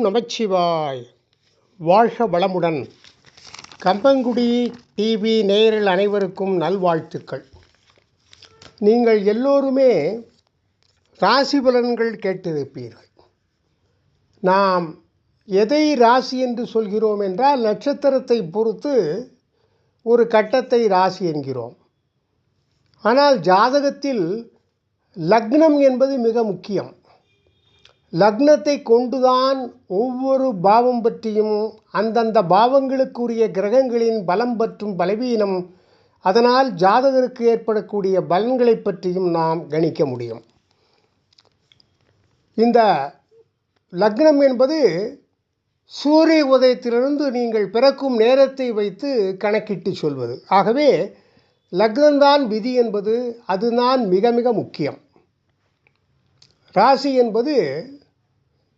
ஓம் நமச்சிவாய். வாழ்க வளமுடன். கம்பங்குடி டிவி நேயர்கள் அனைவருக்கும் நல்வாழ்த்துக்கள். நீங்கள் எல்லோருமே ராசி பலன்கள் கேட்டிருப்பீர்கள். நாம் எதை ராசி என்று சொல்கிறோம் என்றால் நட்சத்திரத்தை பொறுத்து ஒரு கட்டத்தை ராசி என்கிறோம். ஆனால் ஜாதகத்தில் லக்னம் என்பது மிக முக்கியம். லக்னத்தை கொண்டுதான் ஒவ்வொரு பாவம் பற்றியும் அந்தந்த பாவங்களுக்குரிய கிரகங்களின் பலம் பற்றும் பலவீனம் அதனால் ஜாதகருக்கு ஏற்படக்கூடிய பலன்களை பற்றியும் நாம் கணிக்க முடியும். இந்த லக்னம் என்பது சூரிய உதயத்திலிருந்து நீங்கள் பிறக்கும் நேரத்தை வைத்து கணக்கிட்டு சொல்வது. ஆகவே லக்னம்தான் விதி என்பது அதுதான் மிக மிக முக்கியம். ராசி என்பது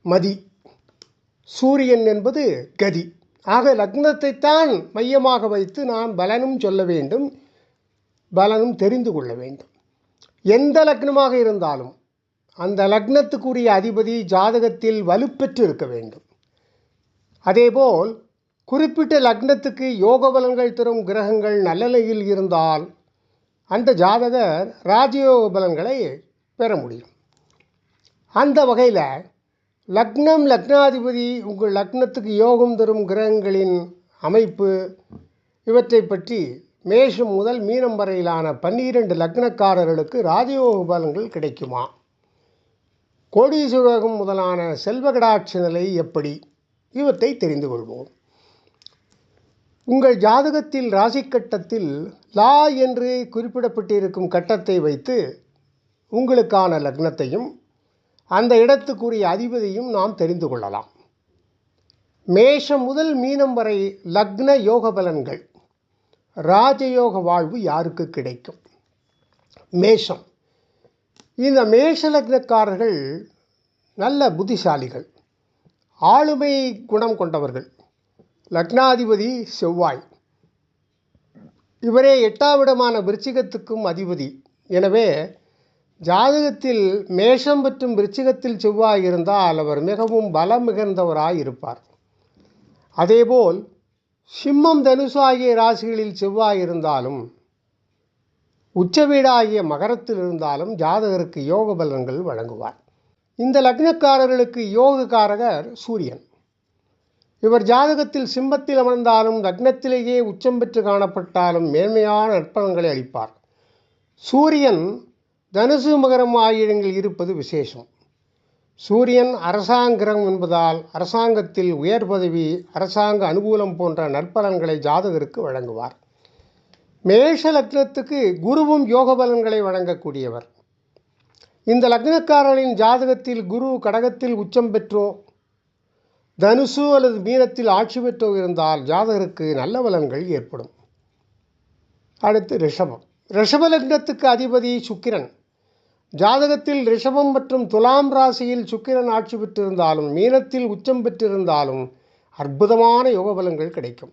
மதி. சூரியன் என்பது கதி. ஆக லக்னத்தைத்தான் மையமாக வைத்து நாம் பலனும் சொல்ல வேண்டும் பலனும் தெரிந்து கொள்ள வேண்டும். எந்த லக்னமாக இருந்தாலும் அந்த லக்னத்துக்குரிய அதிபதி ஜாதகத்தில் வலுப்பெற்று இருக்க வேண்டும். அதேபோல் குறிப்பிட்ட லக்னத்துக்கு யோக பலன்கள் தரும் கிரகங்கள் நல்ல நிலையில் இருந்தால் அந்த ஜாதகர் ராஜயோக பலன்களை பெற முடியும். அந்த வகையில் லக்னம் லக்னாதிபதி உங்கள் லக்னத்துக்கு யோகம் தரும் கிரகங்களின் அமைப்பு இவற்றை பற்றி மேஷம் முதல் மீனம் வரையிலான பன்னிரண்டு லக்னக்காரர்களுக்கு ராஜயோக பலன்கள் கிடைக்குமா? கோடீஸ்வரகம் முதலான செல்வகடாட்சி நிலை எப்படி? இவற்றை தெரிந்து கொள்வோம். உங்கள் ஜாதகத்தில் ராசி கட்டத்தில் லா என்று குறிப்பிடப்பட்டிருக்கும் கட்டத்தை வைத்து உங்களுக்கான லக்னத்தையும் அந்த இடத்துக்குரிய அதிபதியும் நாம் தெரிந்து கொள்ளலாம். மேஷம் முதல் மீனம் வரை லக்ன யோக பலன்கள் ராஜயோக வாழ்வு யாருக்கு கிடைக்கும்? மேஷம். இந்த மேஷ லக்னக்காரர்கள் நல்ல புத்திசாலிகள் ஆளுமை குணம் கொண்டவர்கள். லக்னாதிபதி செவ்வாய். இவரே எட்டாவிடமான விருச்சிகத்துக்கும் அதிபதி. எனவே ஜாதகத்தில் மேஷம் மற்றும் விருச்சிகத்தில் செவ்வாய் இருந்தால் அவர் மிகவும் பலம் மிகுந்தவராய் இருப்பார். அதேபோல் சிம்மம் தனுசு ஆகிய ராசிகளில் செவ்வாய் இருந்தாலும் உச்ச வீடாகிய மகரத்தில் இருந்தாலும் ஜாதகருக்கு யோக பலன்கள் வழங்குவார். இந்த லக்னக்காரர்களுக்கு யோக காரகர் சூரியன். இவர் ஜாதகத்தில் சிம்மத்தில் அமர்ந்தாலும் லக்னத்திலேயே உச்சம் பெற்று காணப்பட்டாலும் மேன்மையான நற்பலன்களை அளிப்பார். சூரியன் தனுசு மகரம் ஆயுதங்கள் இருப்பது விசேஷம். சூரியன் அரசாங்கிரம் என்பதால் அரசாங்கத்தில் உயர் பதவி அரசாங்க அனுகூலம் போன்ற நற்பலன்களை ஜாதகருக்கு வழங்குவார். மேஷ லக்னத்துக்கு குருவும் யோக பலன்களை வழங்கக்கூடியவர். இந்த லக்னக்காரரின் ஜாதகத்தில் குரு கடகத்தில் உச்சம் பெற்றோ தனுசு அல்லது மீனத்தில் ஆட்சி பெற்றோ இருந்தால் ஜாதகருக்கு நல்ல பலன்கள் ஏற்படும். அடுத்து ரிஷபம். ரிஷப லக்னத்துக்கு அதிபதி சுக்கிரன். ஜாதகத்தில் ரிஷபம் மற்றும் துலாம் ராசியில் சுக்கிரன் ஆட்சி பெற்றிருந்தாலும் மீனத்தில் உச்சம் பெற்றிருந்தாலும் அற்புதமான யோக பலங்கள் கிடைக்கும்.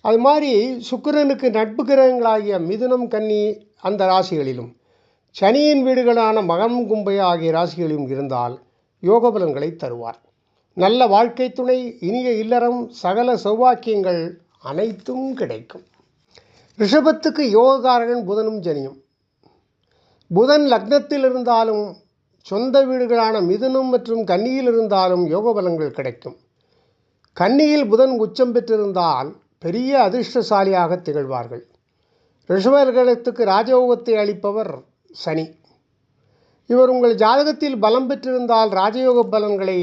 அது மாதிரி சுக்கிரனுக்கு நட்பு கிரகங்களாகிய மிதுனம் கன்னி அந்த ராசிகளிலும் சனியின் வீடுகளான மகம் கும்பை ஆகிய ராசிகளிலும் இருந்தால் யோக பலன்களை தருவார். நல்ல வாழ்க்கை துணை இனிய இல்லறம் சகல சௌபாக்கியங்கள் அனைத்தும் கிடைக்கும். ரிஷபத்துக்கு யோகக்காரகன் புதனும் ஜனியும் புதன் லக்னத்தில் இருந்தாலும் சொந்த வீடுகளான மிதுனம் மற்றும் கன்னியில் இருந்தாலும் யோக பலன்கள் கிடைக்கும். கன்னியில் புதன் உச்சம் பெற்றிருந்தால் பெரிய அதிர்ஷ்டசாலியாக திகழ்வார்கள். ரிஷபர்களுக்கு ராஜயோகத்தை அளிப்பவர் சனி. இவர் உங்கள் ஜாதகத்தில் பலம் பெற்றிருந்தால் ராஜயோக பலன்களை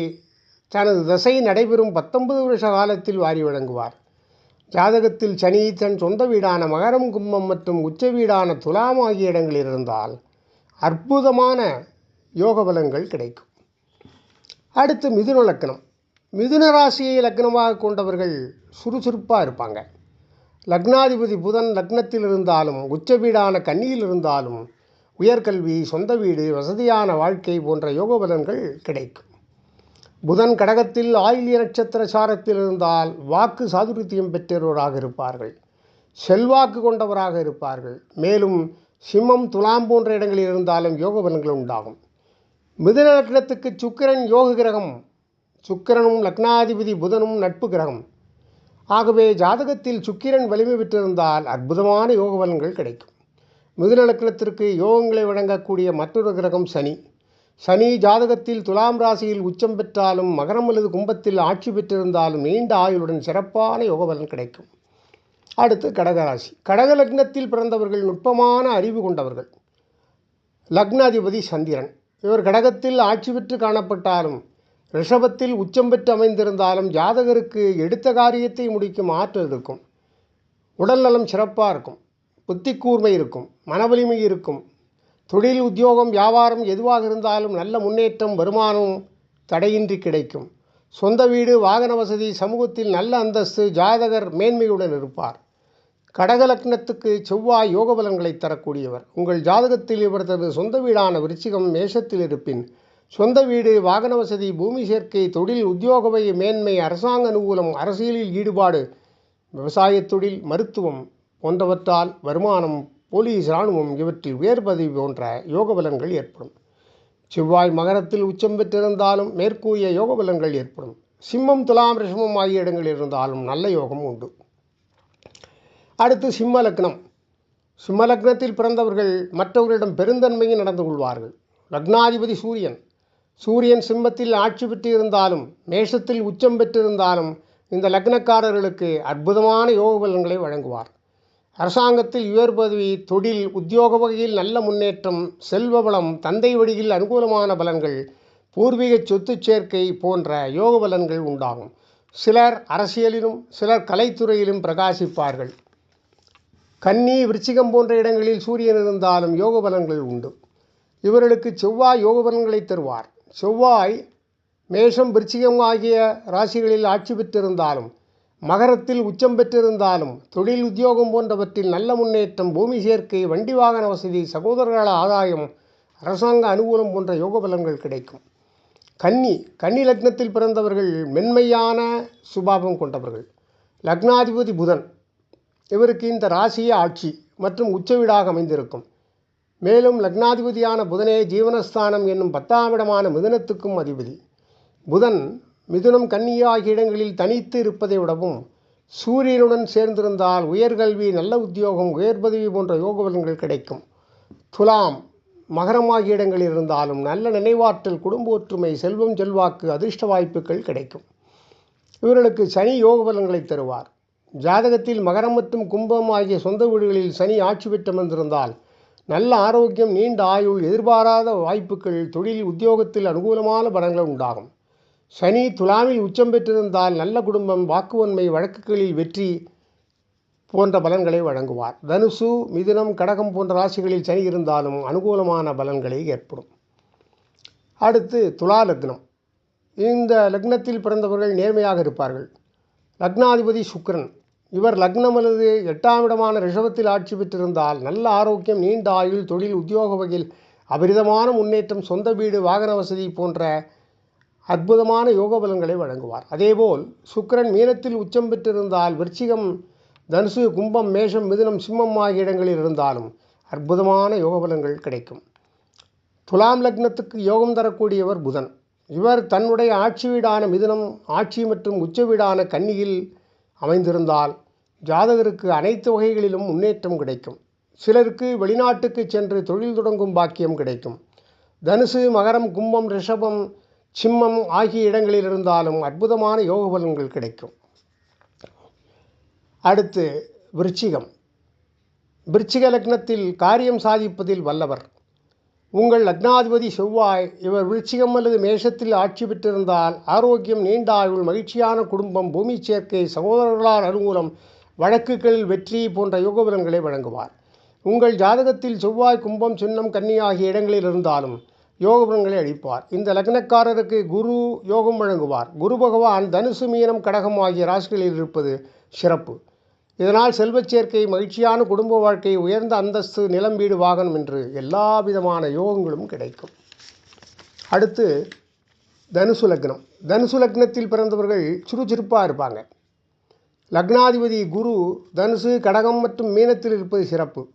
தனது தசை நடைபெறும் பத்தொன்பது வருஷ காலத்தில் வாரி வழங்குவார். ஜாதகத்தில் சனி தன் சொந்த வீடான மகரம் கும்பம் மற்றும் உச்ச வீடான துலாம் ஆகிய இடங்களில் இருந்தால் அற்புதமான யோக பலன்கள் கிடைக்கும். அடுத்து மிதுன லக்னம் மிதுன ராசியை லக்னமாக கொண்டவர்கள் சுறுசுறுப்பாக இருப்பாங்க. லக்னாதிபதி புதன் லக்னத்தில் இருந்தாலும் உச்ச வீடான கன்னியில் இருந்தாலும் உயர்கல்வி சொந்த வீடு வசதியான வாழ்க்கை போன்ற யோக பலன்கள் கிடைக்கும். புதன் கடகத்தில் ஆயிலிய நட்சத்திர சாரத்தில் இருந்தால் வாக்கு சாதுரித்தியம் பெற்றவராக இருப்பார்கள். செல்வாக்கு கொண்டவராக இருப்பார்கள். மேலும் சிம்மம் துலாம் போன்ற இடங்களில் இருந்தாலும் யோக பலன்கள் உண்டாகும். மிதுன லக்னத்துக்கு சுக்கிரன் யோக கிரகம் சுக்கிரனும் லக்னாதிபதி புதனும் நட்பு கிரகம். ஆகவே ஜாதகத்தில் சுக்கிரன் வலிமை பெற்றிருந்தால் அற்புதமான யோக பலன்கள் கிடைக்கும். மிதுன லக்னத்திற்கு யோகங்களை வழங்கக்கூடிய மற்றொரு கிரகம் சனி. சனி ஜாதகத்தில் துலாம் ராசியில் உச்சம் பெற்றாலும் மகரம் அல்லது கும்பத்தில் ஆட்சி பெற்றிருந்தாலும் நீண்ட ஆயுளுடன் சிறப்பான யோக பலன் கிடைக்கும். அடுத்து கடகராசி. கடக லக்னத்தில் பிறந்தவர்கள் நுட்பமான அறிவு கொண்டவர்கள். லக்னாதிபதி சந்திரன். இவர் கடகத்தில் ஆட்சி பெற்று காணப்பட்டாலும் ரிஷபத்தில் உச்சம் பெற்று அமைந்திருந்தாலும் ஜாதகருக்கு எடுத்த காரியத்தை முடிக்கும் ஆற்றல் இருக்கும். உடல்நலம் சிறப்பாக இருக்கும். புத்தி கூர்மை இருக்கும். மனவலிமை இருக்கும். தொழில் உத்தியோகம் வியாபாரம் எதுவாக இருந்தாலும் நல்ல முன்னேற்றம் வருமானம் தடையின்றி கிடைக்கும். சொந்த வீடு வாகன வசதி சமூகத்தில் நல்ல அந்தஸ்து ஜாதகர் மேன்மையுடன் இருப்பார். கடக லக்னத்துக்கு செவ்வாய் யோக பலன்களை தரக்கூடியவர். உங்கள் ஜாதகத்தில் இவரது சொந்த வீடான விருச்சிகம் மேஷத்தில் இருப்பின் சொந்த வீடு வாகன வசதி பூமி சேர்க்கை தொழில் உத்தியோகவை மேன்மை அரசாங்க அனுகூலம் அரசியலில் ஈடுபாடு விவசாயத் தொழில் மருத்துவம் போன்றவற்றால் வருமானம் போலீஸ் இராணுவம் இவற்றில் உயர் பதவி போன்ற யோக பலன்கள் ஏற்படும். செவ்வாய் மகரத்தில் உச்சம் பெற்றிருந்தாலும் மேற்கூறிய யோக பலன்கள் ஏற்படும். சிம்மம் துலாம் ரிஷமம் ஆகிய இடங்களில் இருந்தாலும் நல்ல யோகம் உண்டு. அடுத்து சிம்ம லக்னம். சிம்ம லக்னத்தில் பிறந்தவர்கள் மற்றவர்களிடம் பெருந்தன்மையை நடந்து கொள்வார்கள். லக்னாதிபதி சூரியன். சூரியன் சிம்மத்தில் ஆட்சி பெற்றிருந்தாலும் மேஷத்தில் உச்சம் பெற்றிருந்தாலும் இந்த லக்னக்காரர்களுக்கு அற்புதமான யோக பலன்களை வழங்குவார். அரசாங்கத்தில் உயர் பதவி தொழில் உத்தியோக வகையில் நல்ல முன்னேற்றம் செல்வ வளம் தந்தை வழியில் அனுகூலமான பலன்கள் பூர்வீக சொத்து சேர்க்கை போன்ற யோக பலன்கள் உண்டாகும். சிலர் அரசியலிலும் சிலர் கலைத்துறையிலும் பிரகாசிப்பார்கள். கன்னி விருச்சிகம் போன்ற இடங்களில் சூரியன் இருந்தாலும் யோக பலன்கள் உண்டு. இவர்களுக்கு செவ்வாய் யோக பலன்களை தருவார். செவ்வாய் மேஷம் விருச்சிகம் ஆகிய ராசிகளில் ஆட்சி பெற்றிருந்தாலும் மகரத்தில் உச்சம் பெற்றிருந்தாலும் தொழில் உத்தியோகம் போன்றவற்றில் நல்ல முன்னேற்றம் பூமி சேர்க்கை வண்டி வாகன வசதி சகோதரர்கள ஆதாயம் அரசாங்க அனுகூலம் போன்ற யோக பலன்கள் கிடைக்கும். கன்னி கன்னி லக்னத்தில் பிறந்தவர்கள் மென்மையான சுபாவம் கொண்டவர்கள். லக்னாதிபதி புதன். இவருக்கு இந்த ராசிய ஆட்சி மற்றும் உச்சவீடாக அமைந்திருக்கும். மேலும் லக்னாதிபதியான புதனே ஜீவனஸ்தானம் என்னும் பத்தாம் இடமான மிதனத்துக்கும் அதிபதி. புதன் மிதுனம் கன்னி ஆகிய இடங்களில் தனித்து இருப்பதை விடவும் சூரியனுடன் சேர்ந்திருந்தால் உயர்கல்வி நல்ல உத்தியோகம் உயர் பதவி போன்ற யோக பலன்கள் கிடைக்கும். துலாம் மகரம் ஆகிய இடங்களில் இருந்தாலும் நல்ல நினைவாற்றல் குடும்ப ஒற்றுமை செல்வம் செல்வாக்கு அதிர்ஷ்ட வாய்ப்புகள் கிடைக்கும். இவர்களுக்கு சனி யோக பலன்களை தருவார். ஜாதகத்தில் மகரம் மற்றும் கும்பம் ஆகிய சொந்த வீடுகளில் சனி ஆட்சி பெற்று நல்ல ஆரோக்கியம் நீண்ட ஆயுள் எதிர்பாராத வாய்ப்புகள் தொழில் உத்தியோகத்தில் அனுகூலமான பலன்கள் உண்டாகும். சனி துலாமில் உச்சம் பெற்றிருந்தால் நல்ல குடும்பம் வாக்குவன்மை வழக்குகளில் வெற்றி போன்ற பலன்களை வழங்குவார். தனுசு மிதுனம் கடகம் போன்ற ராசிகளில் சனி இருந்தாலும் அனுகூலமான பலன்களை ஏற்படும். அடுத்து துலா லக்னம். இந்த லக்னத்தில் பிறந்தவர்கள் நேர்மையாக இருப்பார்கள். லக்னாதிபதி சுக்ரன் இவர் லக்னம் அல்லது எட்டாம் இடமான ரிஷபத்தில் ஆட்சி பெற்றிருந்தால் நல்ல ஆரோக்கியம் நீண்ட ஆயுள் தொழில் உத்தியோக வகையில் அபரிதமான முன்னேற்றம் சொந்த வீடு வாகன வசதி போன்ற அற்புதமான யோக பலன்களை வழங்குவார். அதேபோல் சுக்கிரன் மீனத்தில் உச்சம் பெற்றிருந்தால் விருச்சிகம் தனுசு கும்பம் மேஷம் மிதுனம் சிம்மம் ஆகிய இடங்களில் இருந்தாலும் அற்புதமான யோக பலன்கள் கிடைக்கும். துலாம் லக்னத்துக்கு யோகம் தரக்கூடியவர் புதன். இவர் தன்னுடைய ஆட்சி வீடான மிதுனம் ஆட்சி மற்றும் உச்ச வீடான கன்னியில் அமைந்திருந்தால் ஜாதகருக்கு அனைத்து வகைகளிலும் முன்னேற்றம் கிடைக்கும். சிலருக்கு வெளிநாட்டுக்கு சென்று தொழில் தொடங்கும் பாக்கியம் கிடைக்கும். தனுசு மகரம் கும்பம் ரிஷபம் சிம்மம் ஆகிய இடங்களில் இருந்தாலும் அற்புதமான யோக பலன்கள் கிடைக்கும். அடுத்து விருச்சிகம். விருச்சிக லக்னத்தில் காரியம் சாதிப்பதில் வல்லவர். உங்கள் லக்னாதிபதி செவ்வாய் இவர் விருச்சிகம் அல்லது மேஷத்தில் ஆட்சி பெற்றிருந்தால் ஆரோக்கியம் நீண்ட ஆயுள் மகிழ்ச்சியான குடும்பம் பூமி சேர்க்கை சகோதரர்களால் அனுகூலம் வழக்குகளில் வெற்றி போன்ற யோக பலன்களை வழங்குவார். உங்கள் ஜாதகத்தில் செவ்வாய் கும்பம் சின்னம் கன்னி ஆகிய இடங்களில் இருந்தாலும் யோகபுரங்களை அளிப்பார் இந்த லக்னக்காரருக்கு குரு யோகம் வழங்குவார். குரு பகவான் தனுசு மீனம் கடகம் ஆகிய ராசிகளில் இருப்பது சிறப்பு. இதனால் செல்வச் சேர்க்கை மகிழ்ச்சியான குடும்ப வாழ்க்கை உயர்ந்த அந்தஸ்து நிலம் வீடு வாகனம் என்று எல்லா விதமான யோகங்களும் கிடைக்கும். அடுத்து தனுசு லக்னம். தனுசு லக்னத்தில் பிறந்தவர்கள் சுறுசுறுப்பாக இருப்பாங்க. லக்னாதிபதி குரு தனுசு கடகம் மற்றும் மீனத்தில் இருப்பது சிறப்பு.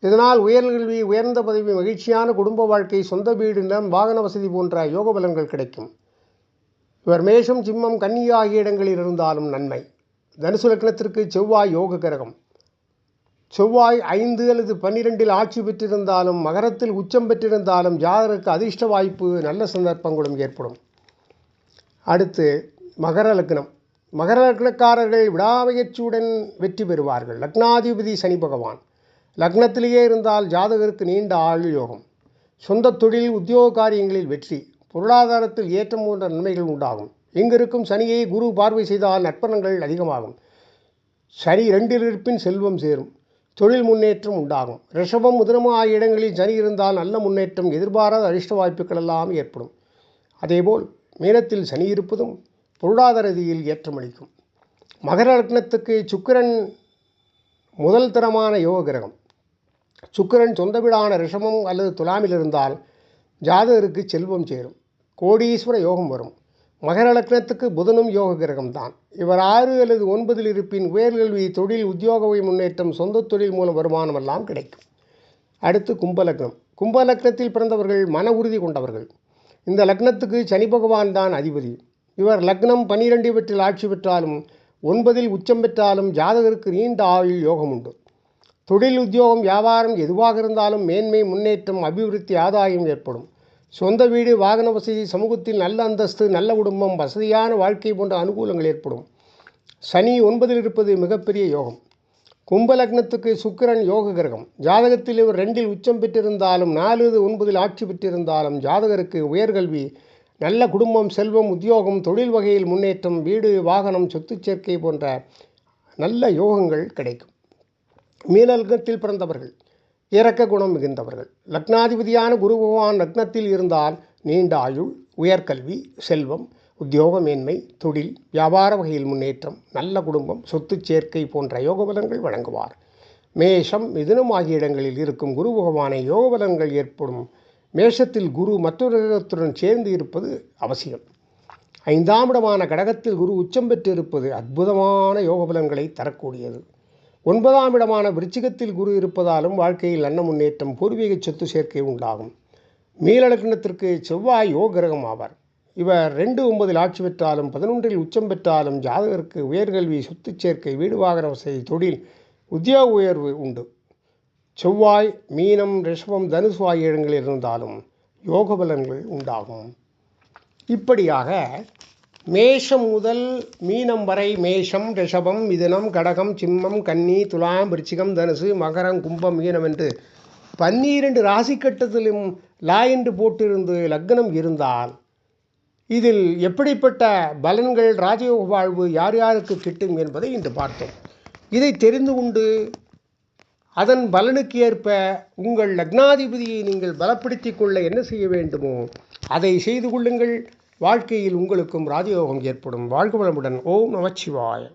இதனால் உயர்கல்வி உயர்ந்த பதவி மகிழ்ச்சியான குடும்ப வாழ்க்கை சொந்த வீடு நிலம் வாகன வசதி போன்ற யோக பலன்கள் கிடைக்கும். இவர் மேஷம் சிம்மம் கன்னி ஆகிய இடங்களில் இருந்தாலும் நன்மை. தனுசு லக்னத்திற்கு செவ்வாய் யோக கிரகம். செவ்வாய் ஐந்து அல்லது பன்னிரெண்டில் ஆட்சி பெற்றிருந்தாலும் மகரத்தில் உச்சம் பெற்றிருந்தாலும் ஜாதகருக்கு அதிர்ஷ்ட வாய்ப்பு நல்ல சந்தர்ப்பங்களும் ஏற்படும். அடுத்து மகர லக்னம். மகர லக்னக்காரர்கள் விடாமுயற்சியுடன் வெற்றி பெறுவார்கள். லக்னாதிபதி சனி பகவான். லக்னத்திலேயே இருந்தால் ஜாதகருக்கு நீண்ட ஆயுள் யோகம் சொந்த தொழில் உத்தியோக காரியங்களில் வெற்றி பொருளாதாரத்தில் ஏற்றம் போன்ற நன்மைகள் உண்டாகும். இங்கிருக்கும் சனியை குரு பார்வை செய்தால் நட்பணங்கள் அதிகமாகும். சனி ரெண்டில் இருப்பின் செல்வம் சேரும் தொழில் முன்னேற்றம் உண்டாகும். ரிஷபம் முதிரமும் ஆகிய இடங்களில் சனி இருந்தால் நல்ல முன்னேற்றம் எதிர்பாராத அரிஷ்ட வாய்ப்புகள் எல்லாம் ஏற்படும். அதேபோல் மீனத்தில் சனி இருப்பதும் பொருளாதார ரீதியில் ஏற்றமளிக்கும் மகர லக்னத்துக்கு சுக்கிரன் முதல் தரமான யோக கிரகம் சுக்கிரன் சொந்த வீடான ரிஷமம் அல்லது துலாமில் இருந்தால் ஜாதகருக்கு செல்வம் சேரும். கோடீஸ்வர யோகம் வரும். மகர லக்னத்துக்கு புதனும் யோக கிரகம்தான். இவர் ஆறு அல்லது ஒன்பதில் இருப்பின் உயர்கல்வி தொழில் உத்தியோக முன்னேற்றம் சொந்த தொழில் மூலம் வருமானம் எல்லாம் கிடைக்கும். அடுத்து கும்பலக்னம் கும்ப லக்னத்தில் பிறந்தவர்கள் மன உறுதி கொண்டவர்கள். இந்த லக்னத்துக்கு சனி பகவான் தான் அதிபதி. இவர் லக்னம் பனிரெண்டு இவற்றில் ஆட்சி பெற்றாலும் ஒன்பதில் உச்சம் பெற்றாலும் ஜாதகருக்கு நீண்ட ஆயுள் யோகம் உண்டு தொழில் உத்தியோகம் வியாபாரம் எதுவாக இருந்தாலும் மேன்மை முன்னேற்றம் அபிவிருத்தி ஆதாயம் ஏற்படும். சொந்த வீடு வாகன வசதி சமூகத்தில் நல்ல அந்தஸ்து நல்ல குடும்பம் வசதியான வாழ்க்கை போன்ற அனுகூலங்கள் ஏற்படும். சனி ஒன்பதில் இருப்பது மிகப்பெரிய யோகம். கும்ப லக்னத்துக்கு சுக்கிரன் யோக கிரகம். ஜாதகத்தில் இவர் ரெண்டில் உச்சம் பெற்றிருந்தாலும் நாலு ஒன்பதில் ஆட்சி பெற்றிருந்தாலும் ஜாதகருக்கு உயர்கல்வி நல்ல குடும்பம் செல்வம் உத்தியோகம் தொழில் வகையில் முன்னேற்றம் வீடு வாகனம் சொத்து சேர்க்கை போன்ற நல்ல யோகங்கள் கிடைக்கும். மீனலகத்தில் பிறந்தவர்கள் இரக்க குணம் மிகுந்தவர்கள். லக்னாதிபதியான குரு பகவான் லக்னத்தில் இருந்தால் நீண்ட ஆயுள் உயர்கல்வி செல்வம் உத்தியோக மேன்மை தொழில் வியாபார வகையில் முன்னேற்றம் நல்ல குடும்பம் சொத்து சேர்க்கை போன்ற யோக பலன்கள் வழங்குவார். மேஷம் மிதுனம் ஆகிய இடங்களில் இருக்கும் குரு பகவானை யோகபலங்கள் ஏற்படும் மேஷத்தில் குரு மற்றொரு கிரகத்துடன் சேர்ந்து இருப்பது அவசியம். ஐந்தாம் இடமான கடகத்தில் குரு உச்சம் பெற்றிருப்பது அற்புதமான யோகபலங்களை தரக்கூடியது. ஒன்பதாம் இடமான விருச்சிகத்தில் குரு இருப்பதாலும் வாழ்க்கையில் நல்ல முன்னேற்றம் பூர்வீக சொத்து சேர்க்கை உண்டாகும். மீனலக்கணத்திற்கு செவ்வாய் யோக கிரகம் ஆவார். இவர் ரெண்டு ஒன்பதில் ஆட்சி பெற்றாலும் பதினொன்றில் உச்சம் பெற்றாலும் ஜாதகருக்கு உயர்கல்வி சொத்து சேர்க்கை வீடு வாகன வசதி தொழில் உத்தியோக உயர்வு உண்டு. செவ்வாய் மீனம் ரிஷபம் தனுசு ஆகிய இடங்களில் இருந்தாலும் யோக பலன்கள் உண்டாகும். இப்படியாக மேஷம் முதல் மீனம் வரை மேஷம் ரிஷபம் மிதுனம் கடகம் சிம்மம் கன்னி துலாம் விருச்சிகம் தனுசு மகரம் கும்பம் மீனம் என்று பன்னிரண்டு ராசி கட்டத்திலும் லா என்று போட்டிருந்து லக்னம் இருந்தால் இதில் எப்படிப்பட்ட பலன்கள் ராஜயோக வாழ்வு யார் யாருக்கு கிட்டும் என்பதை இன்று பார்த்தோம். இதை தெரிந்து கொண்டு அதன் பலனுக்கு ஏற்ப உங்கள் லக்னாதிபதியை நீங்கள் பலப்படுத்திக் கொள்ள என்ன செய்ய வேண்டுமோ அதை செய்து கொள்ளுங்கள். வாழ்க்கையில் உங்களுக்கும் ராஜயோகம் ஏற்படும். வாழ்க வளமுடன். ஓம் நமச்சிவாய